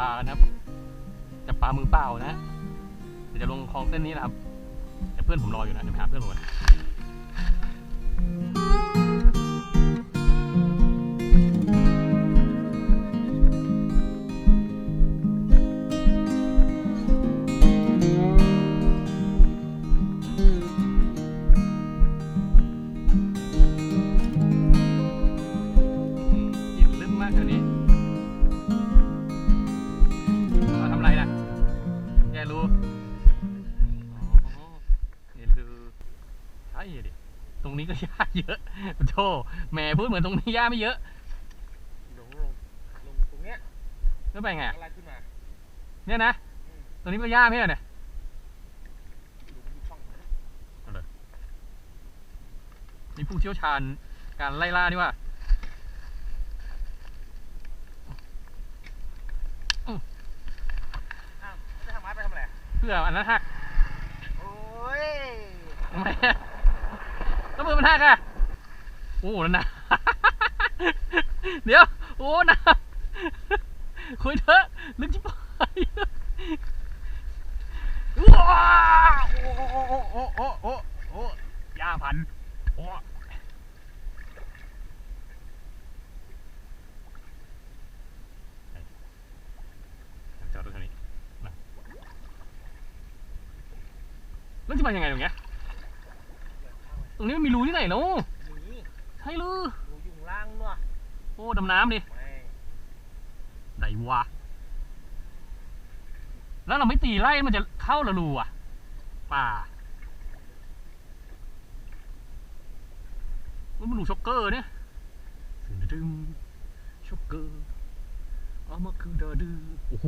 ปจับปลานะครับจับปลามือเปล่านะเดี๋ยวจะลงคลองเส้นนี้นะครับแต่เพื่อนผมรออยู่นะเดี๋ยวไปหาเพื่อนผมก่อน แหม่พูดเหมือนตรงนี้หญ้าไม่เยอะลงลงลงตรงเนี้ยแล้วไปไงอะอะไรขึ้นมาเนี่ยนะตรงนี้ก็หญ้าไม่ใช่เหรอเนี่ยหลุมอยู่ฝั่งนู้นมีผู้เชี่ยวชาญการไล่ล่าดีกว่าอ้าวจะทำไม้ไปทำอะไรเพื่ออันนั้นหักโอ้ย ทำไมอะแล้วมือมันหักอะ โอ้นั่นนะเดี๋ยว โอ้นะคุยเถอะลึกจิบหายว้าโอ้โอ้โอ้โอ้โอ้โอ้ยาพันโอ้จอดรถคันนี้นะแล้วจะมายังไงตรงเนี้ย ตรงนี้มันมีรูที่ไหนเนาะ ใช่หรือดูอยู่ข้างล่างนู่นโอ้ดำน้ำดิแม่งไหนวะแล้วเราไม่ตีไล่มันจะเข้าละรูอะป่าว่ามันรูช็อกเกอร์เนี่ยดึงช็อกเกอร์เอามาคือเดอดื้อโอ้โห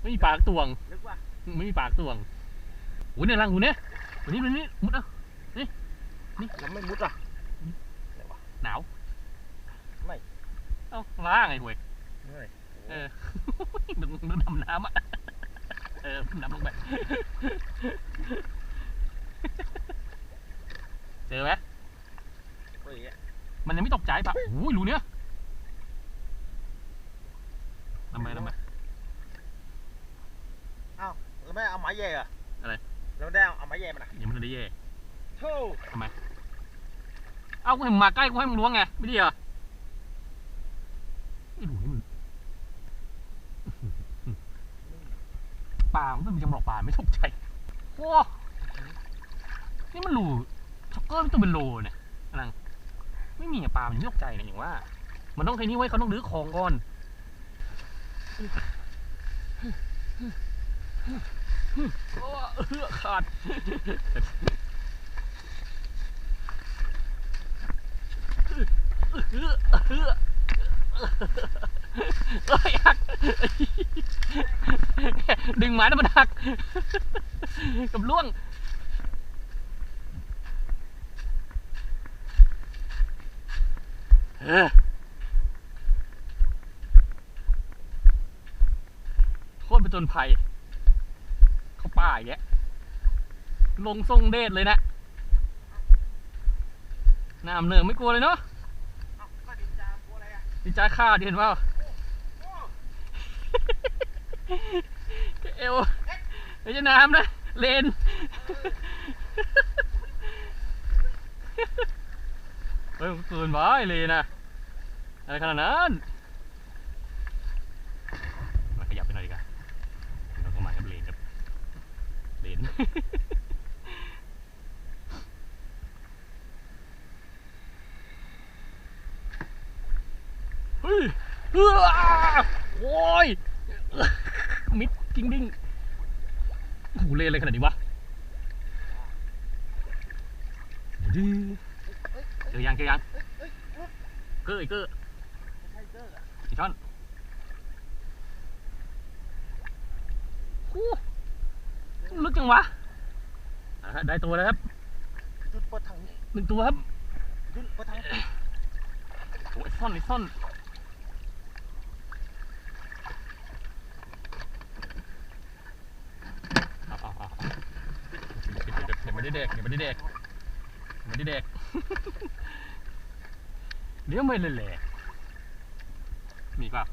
ไม่มีปากตวง ลึกว่ะไม่มีปากตวงโอ้ยเนี่ยรังหูเนี่ยวันนี้วันนี้มุดเอา แล้วไม่มุดอะหนาวไม่เอ้าล้างไอ้ห่วยเหนื่อยเออดึงดึงดำน้ำอะเออดำลงไปเจอไหมเฮ้ยอะมันยังไม่ตกใจปะโอ้ยรูเนี้ยทำไมทำไมอ้าวแล้วไม่เอาไม้แย่เหรออะไรแล้วไม่ได้เอาไม้แย่มันอะยังไม่ทันได้แย่โธ่ทำไม เอากูให้มึงมาใกล้กูให้มึงล้วงไงไม่ดีเหรอไอ้รูนี่มันปลามันเป็นจำหลอกปลาไม่ตกใจโอ้นี่มันรูช็อกเกอร์มันตัวเป็นโลเนี่ยกำลังไม่มีอะปลามันยังไม่ตกใจเนี่ยอย่างว่า มันต้องใช้นี่ไว้เขาต้องรื้อของก่อนโอ้เอื้อขาด เอื้อเอื้อเอ้ยหัก ดึงไม้แล้วมันหัก กับล่วง เออโคตรเป็นจนภัย เขาป่าอย่างเงี้ยลงทรงเดชเลยนะน้ำเหนืองไม่กลัวเลยเนาะเอ้าก็ดินจากลัวอะไรอะดีใจค่าดิเห็นเปล่า โอ้เอวไม่ใช่น้ำนะ เลน เฮ้ยมันเกินไปเลนนะอะไรขนาดนั้นมาขยับไปหน่อยดีกว่าเราต้องมากับเลนครับ เลนเฮ้ยเอ้อโอ้ย กิ้งดิ้งโอ้โหเลนอะไรขนาดนี้วะดื้อเจอยังเจอยังเฮ้ยเฮ้ยเกอร์ไอ้เกอร์ไม่ใช่เด้ออะไอ้ช้อนโอ้ลึกจังวะอะได้ตัวแล้วครับจุดเปิดถังนี่หนึ่งตัวครับจุดเปิดถังโอ้ยไอ้ซ่อนไอ้ซ่อนเอาเอาเอาเอาเดี๋ยว ไม่ได้เด็กเดี๋ยวไม่ได้เด็กไม่ได้เด็ก เดี๋ยวไม่เลยแหละมีป่ะ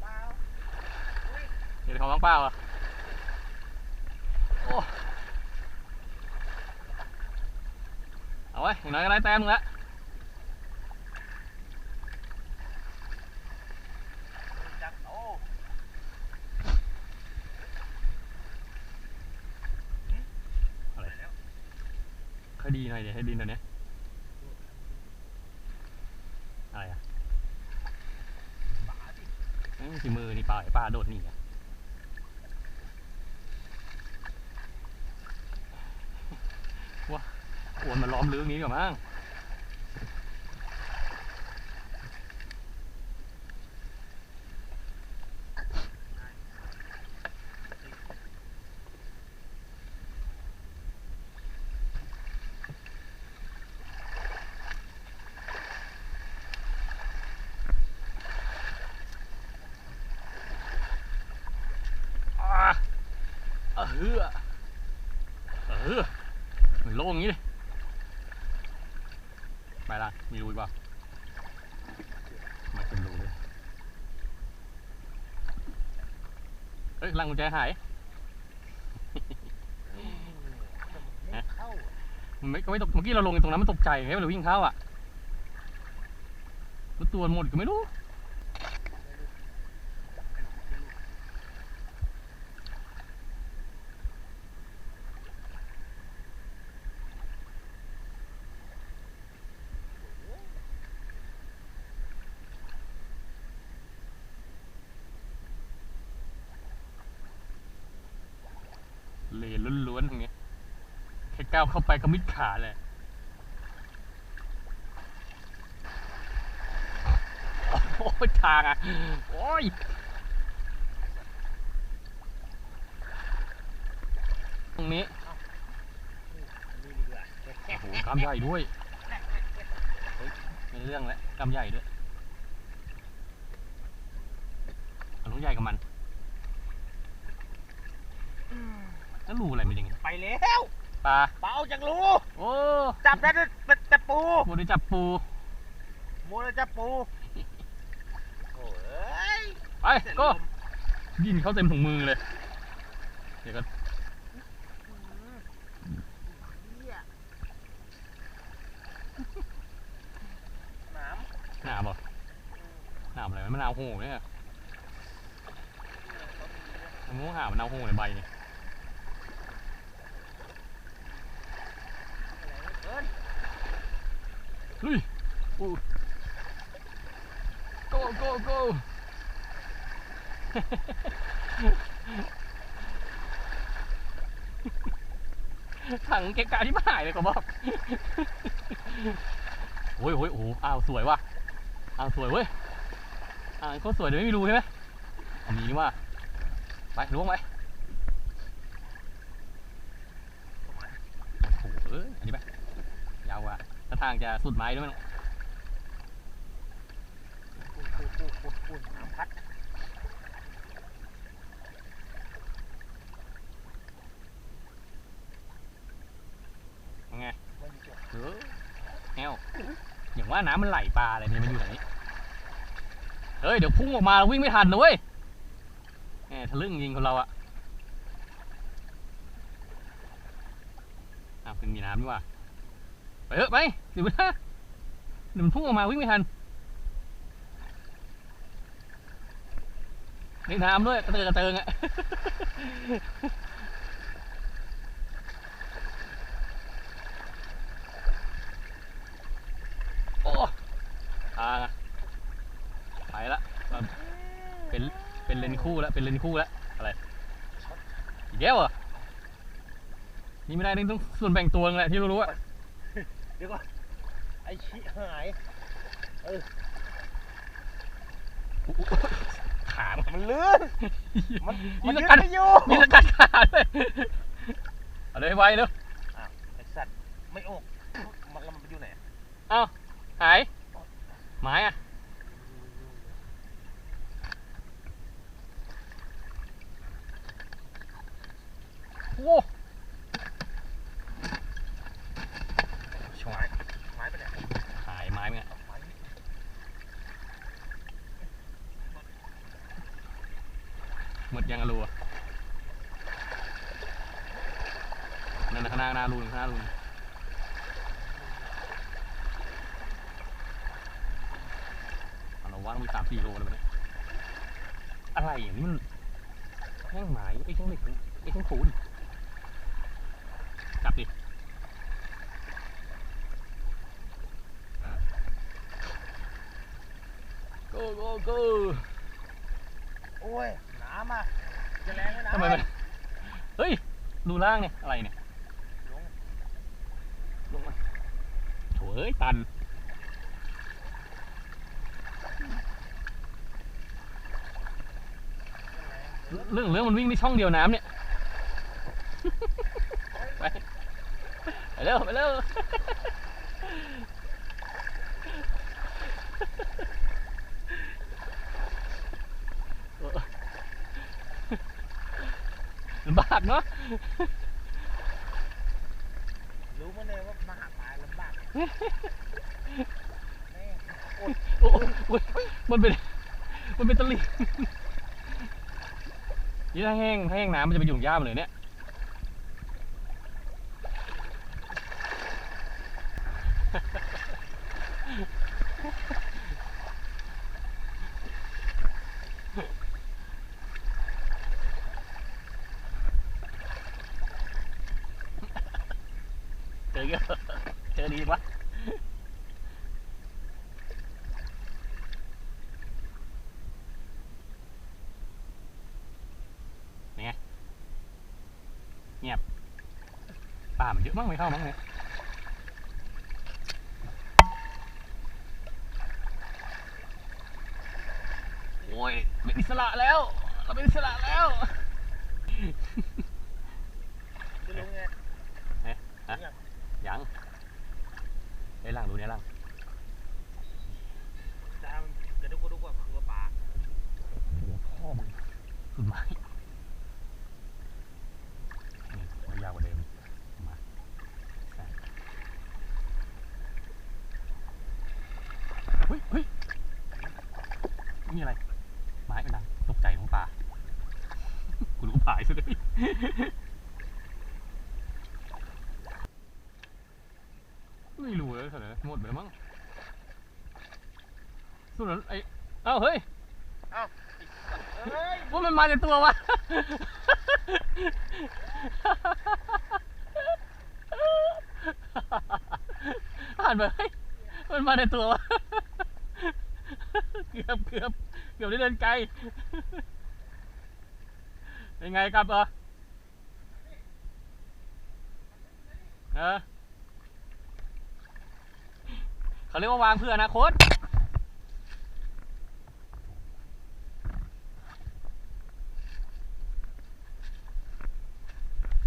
เปล่าเดี๋ยวของว่างเปล่าอะโอ้เอาไว้อย่างน้อยก็ได้แต้มหนึงละ จักโอ้ อะไร คดีหน่อยให้ดินตัวเนี้ยอะไรอะบ้าดิไม่มีมือนี่ปลาปลาโดดหนีอะว้าอวนมาล้อมเรื่อนี้ก่อนมั้ง อ่าเออเฮือเออมันโล่งอย่างนี้เลยไปละมีรูอีกเปล่าไม่เป็นรูเลยเฮ้ย ลังกุญแจหายไม่เข้ามันไม่ก็ไม่ตกเมื่อกี้เราลงตรงนั้นมันตกใจไงมันเลยวิ่งเข้าอะแล้วตัวหมดก็ไม่รู้ เลนล้วนๆตรงนี้แค่ ก้าวเข้าไปก็มิดขาเลยโอ้ยทางอะ โอ้ยตรงนี้นี่ดีกว่าโอ้โหกล้ามใหญ่ด้วยเฮ้ยไม่เรื่องแล้วกล้ามใหญ่ด้วยเอาลูกใหญ่กับมันแล้วรูอะไรมันยังไงไปแล้ว ปลาเปล่าจากรูโอ้จับได้ด้วยแต่ปูโมได้จับปูโมเลยจับปูโอ้ยไปก็ยินเข้าเต็มถุงมือเลย เดี๋ยวก็น้หนามเหรอหนามอะไรวะมะนาวโหเนี่ยมะม่วงหามะนาวโหในใบเนี่ยำเอิน เฮ้ยโอ้ go go go ถังเกะกะที่หายเลยก็บอก โอ้ยโอ้ยโอ้อ้าวสวยว่ะ อ้าวสวยเว้ย อ่าวเขาสวยเดี๋ยวไม่มีรูใช่ไหมอามีนี่ว่า ไปล้วงไปโอ้โหเอ้ยอันนี้ไปยาวกว่าถ้า ทางจะสุดไม้ด้วยมั้งน้ำพัดยังไงไม่มีตัวเออแฮวอย่างว่าน้ำมันไหลปลาอะไรเนี่ยมันอยู่ไหนเฮ้ย เดี๋ยวพุ่งออกมาวิ่งไม่ทันนะเว้ยแหมทะลึ่งยิงคนเราอะอ้าวเป็นมีน้ำนี่ว่า ไปเถอะไปสิบวินาเดี๋ยวมันพุ่งออกมาวิ่งไม่ทันในน้ำด้วยกระเติงกระเติงอะโอ้ทางอะไปละเป็นเป็นเลนคู่แล้วเป็นเลนคู่แล้วอะไรอีกแล้วเหรอนี่ไม่ได้นี่ต้องส่วนแบ่งตัวนึงแหละที่รู้ๆอะ เดี๋ยวก่อน ไอ้ชี้หายอุ๊ยอุ๊ยขามันมันลื่นมันมีมันสยืดกัดไม่อยู่มีสกัดขาด้วยเอาเลยไวเลยอ้าวไอ้สัตว์ไม่ออกมันแล้วมันไปอยู่ไหนเอ้าหายไม้อะโอ้ ยังอะรูอะนั่นนะข้างหน้าข้างหน้ารูนข้างหน้ารูนเอาเราว่างมีสามสี่โลเลยเนี่ยอะไรอย่างนี้มันแห้งหมายไอ้ช่างเหล็กไอ้ช่างปูนจับดิ go go go โอ้ยน้ำอะจะแรงเลยนะทำไมมันเฮ้ย ดูล่างเนี่ย อะไรเนี่ย ลงลงมาโถเอ้ย ตัน เรื่องเรื่องมันวิ่งในช่องเดียวน้ำเนี่ย ไป ไปเร็ว ไปเร็ว ลำบากเนาะ รู้มาเนี่ยว่ามาหาปลาลำบากโอ้ยมันเป็น มันเป็นตะลิงนี่ถ้าแห้งแห้งน้ำมันจะไปอยู่งหญ้ามเลยเนี่ย เจอเยอะ เจอดีวะป่ามันเยอะมากไม่เข้ามั้งเนี่ยโอ้ยเป็นอิสระแล้ว เราเป็นอิสระแล้วจะรู้ไงยังไอ้ยหลังดูเนี่ยหลังจามกระดุกกระดุกว่าคือปลาพ่อมึงสุดไม้นี่ตัวยาวกว่าเดิมมาใส่เฮ้ยเฮ้ยนี่อะไร ไม้มันดังตกใจของป่า กูรู้ผายซะด้วยไม่รู้ เลยเท่าไหร่หมดไปแล้วมั้งสุดนั้นไอ้เอ้าเฮ้ยเฮ้ยว่ามันมาในตัววะผ่านไปเฮ้ยมันมาในตัววะเกือบเกือบเกือบได้เดินไกลเป็นไงครับเออเออ เขาเรียกว่าวางเพื่ออนาคต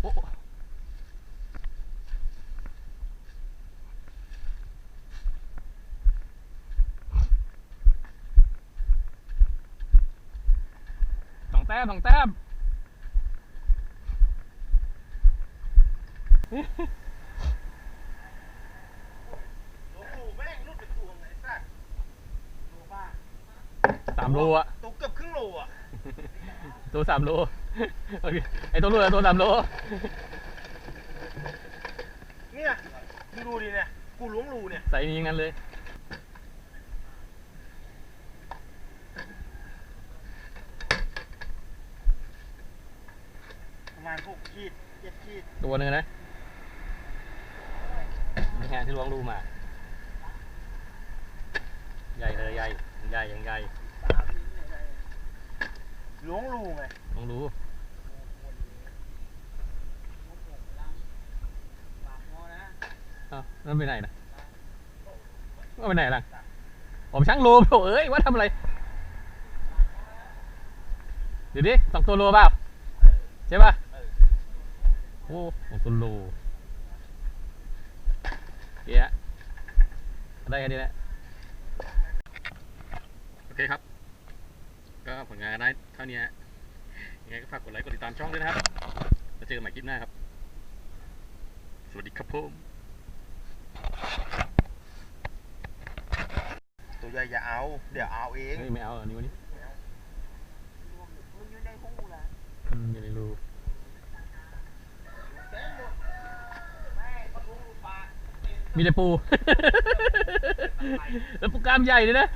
โอ้โอ้สองแต้มสองแต้ม หลวงปู่แม่งรุดเป็นตัวไงสัตว์โลบ้า สามโลอะตกเกือบครึ่งโลอะตัวสามโลโอเคไอตัวโลอะตัวสามโลเนี่ยมึงดูดิเนี่ยกูล้วงรูเนี่ยใส่นี้งั้นเลยประมาณหกขีดเจ็ดขีดตัวหนึงนะนี่ฮะที่ล้วงรูมา ใหญ่เลยใหญ่ใหญ่ยังใหญ่ ล้วงรูไงลองรู้ อ้านั่นไปไหนนะว่าไปไหนล่ะผมช่างโลโถเอ้ยว่าทำอะไร เดี๋ยวดิสองตัวโลเปล่าใช่ป่ะโอ้สองตัวโลเดี๋ยวได้แค่นี้แหละ โอเคครับ ก็ผลงานได้่านี้ฮะยังไงก็ฝากกดไลค์กดติดตามช่องด้วยนะครับแล้วเจอกันใหม่คลิปหน้าครับ สวัสดีครับผมตัวใหญ่อย่าเอา เดี๋ยวเอาเองเฮ้ไม่เอาอันนี้วันนี้มันอยู่ในอยู่ในรูมีแต่ปู แล้วปูกล้ามใหญ่เลยนะ